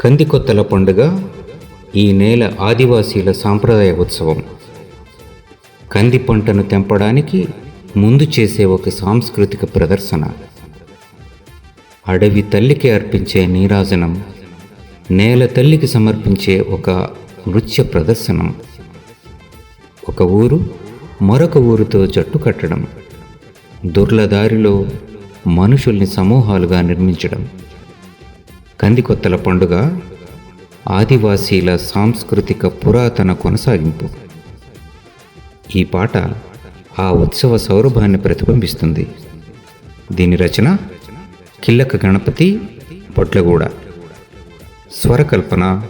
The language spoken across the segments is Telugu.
కందికొత్తల పండుగ ఈ నేల ఆదివాసీల సాంప్రదాయ ఉత్సవం. కంది పంటను తెంపడానికి ముందు చేసే ఒక సాంస్కృతిక ప్రదర్శన. అడవి తల్లికి అర్పించే నీరాజనం నేల తల్లికి సమర్పించే ఒక నృత్య ప్రదర్శనం. ఒక ఊరు మరొక ఊరితో జట్టు కట్టడం. దుర్లదారిలో మనుషుల్ని సమూహాలుగా నిర్మించడం. కందికొత్తల పండుగ ఆదివాసీల సాంస్కృతిక పురాతన కొనసాగింపు. ఈ పాట ఆ ఉత్సవ సౌరభాన్ని ప్రతిబింబిస్తుంది. దీని రచన కిల్లక గణపతి పొట్లగూడ. స్వరకల్పన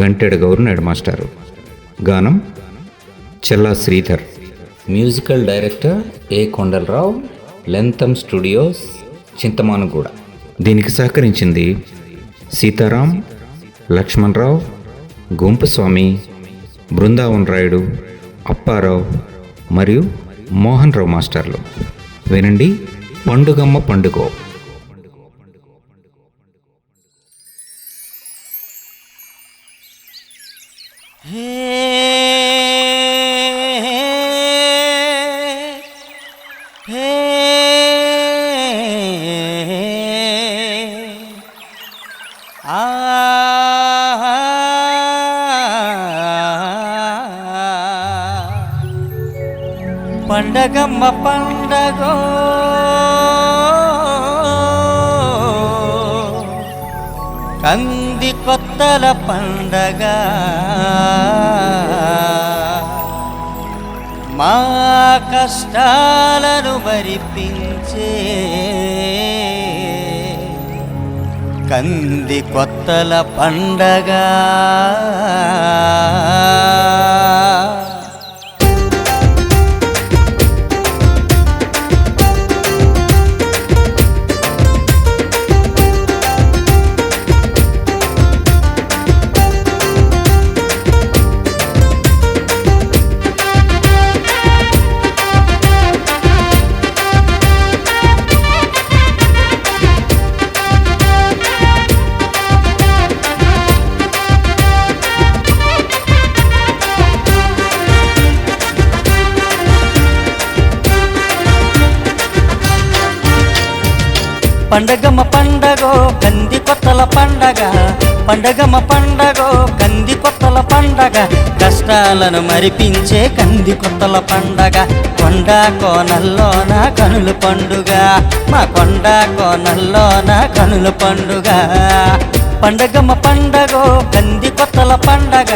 గంటెడ గౌరనాయుడు మాస్టారు. గానం Chella Sridhar. Musical director A Kondalarao Lentham studios Chintamanuguda. దీనికి సహకరించింది సీతారాం లక్ష్మణరావు గుంపుస్వామి బృందావన్ రాయుడు అప్పారావు మరియు మోహన్ రావు మాస్టర్లు. వినండి పండుగమ్మ పండుగ. పండగమ్మ పండగో. కంది కొత్తల పండగ. మా కష్టాలను మరిపించే కంది కొత్తల పండగ. పండగమ్మ పండగో కంది కొత్తల పండగ. పండగమ్మ పండగో కంది కొత్తల పండగ. కష్టాలను మరిపించే కంది కొత్తల పండగ. కొండ కోనల్లోన కనుల పండుగ. మా కొండ కోనల్లోన కనుల పండుగ. పండగమ్మ పండగో కంది కొత్తల పండగ.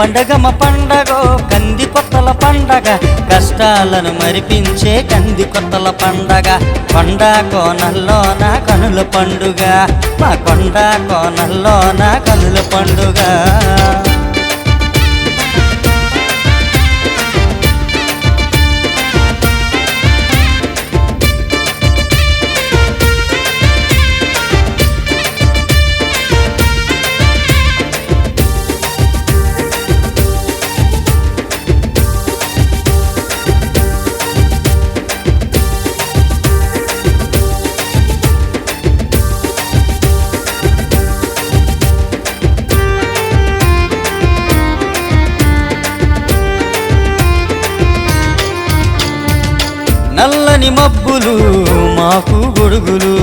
పండగమ్మ పండగో కంది కొత్తల పండగ. కష్టాలను మరిపించే కంది కొత్తల పండగ. కొండ కోనల్లోన కనుల పండుగ. మా కొండ కోనల్లోన కనుల పండుగ. నల్లని మబ్బులు మాకు గొడుగులు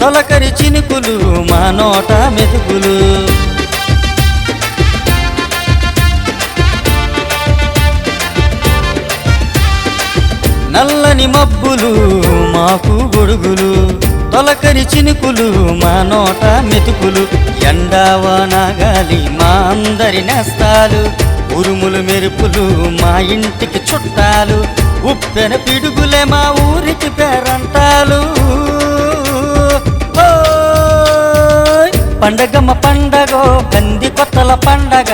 తొలకరి చినుకులు మా నోట మెతుకులు. నల్లని మబ్బులు మాకు గొడుగులు తొలకరి చినుకులు మా నోట మెతుకులు. ఎండావాన గాలి మా అందరి నేస్తాలు. ఉరుములు మెరుపులు మా ఇంటికి చుట్టాలు. ఉప్పెన పిడుగులే మా ఊరికి పేరంటాలు. పండగమ్మ పండగో కంది కొత్తల పండగ.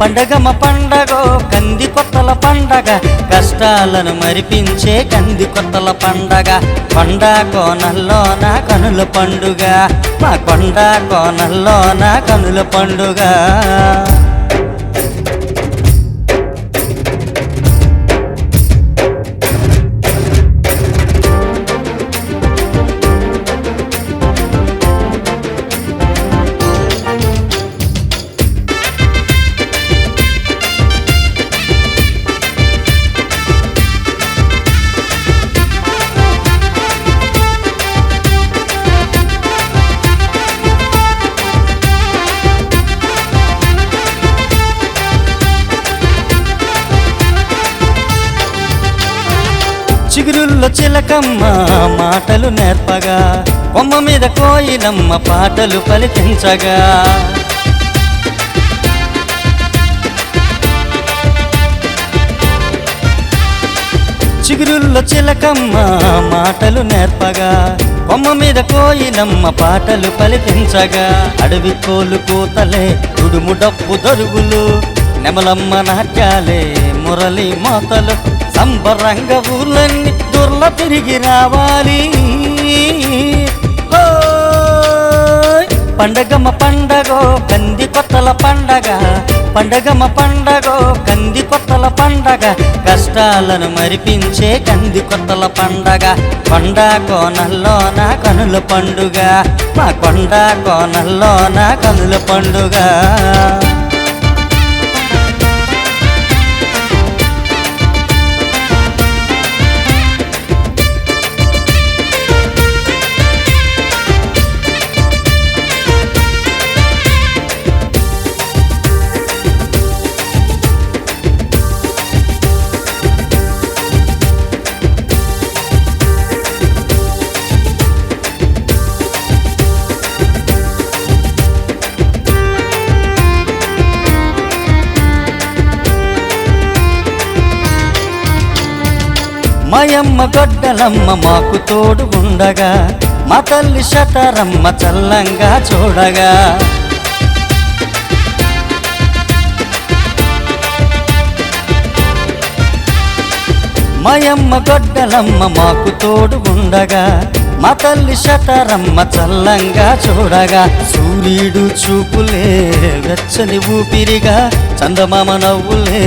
పండగమ్మ పండగో కంది కొత్తల పండగ. కష్టాలను మరిపించే కంది కొత్తల పండగ. కొండ కోనల్లోన కనుల పండుగ. మా కొండ కోనల్లోన కనుల పండుగ. చిగురుల్లో చిలకమ్మ మాటలు నేర్పగా కొమ్మ మీద కోయిలమ్మ పాటలు పలికించగా చిగురుల్లో చిలకమ్మ మాటలు నేర్పగా కొమ్మ మీద కోయిలమ్మ పాటలు పలికించగా అడవి కోలు కూతలే ఉడుము డప్పు దరుగులు నెమలమ్మ నాట్యాలే మురళి మాతలు సంబరంగ ఊర్లన్నీ దుర్ల తిరిగి రావాలి. పండగమ్మ పండగో కంది కొత్తల పండగ. పండగమ్మ పండగో కంది కొత్తల పండగ. కష్టాలను మరిపించే కంది కొత్తల పండగ. కొండ కోనల్లోన కనుల పండుగ. మా కొండ కోనల్లోన కనుల పండుగ. మయమ్మ గొడ్డలమ్మ మాకు తోడు ఉండగా మా తల్లి షటరమ్మ చల్లంగా చూడగా. మయమ్మ గొడ్డలమ్మ మాకు తోడు ఉండగా మా తల్లి శటరమ్మ చల్లంగా చూడగా సూర్యుడు చూపులే వెచ్చని ఊపిరిగా చందమామ నవ్వులే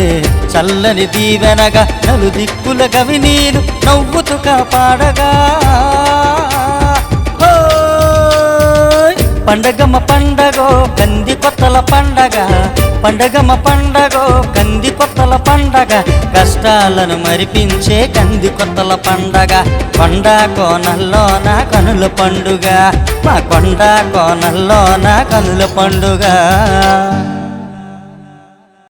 చల్లని దీవెనగా నలు దిక్కుల కవి నీరు నవ్వుతూ కాపాడగా. పండగమ్మ పండగో కంది కొత్తల పండగ. పండగమ్మ పండగో కంది పండగ కష్టాలను మరిపించే కంది కొత్తల పండగ. కొండ కోనల్లోన కనుల పండుగ. మా కొండ కోనల్లోన కనుల పండుగ.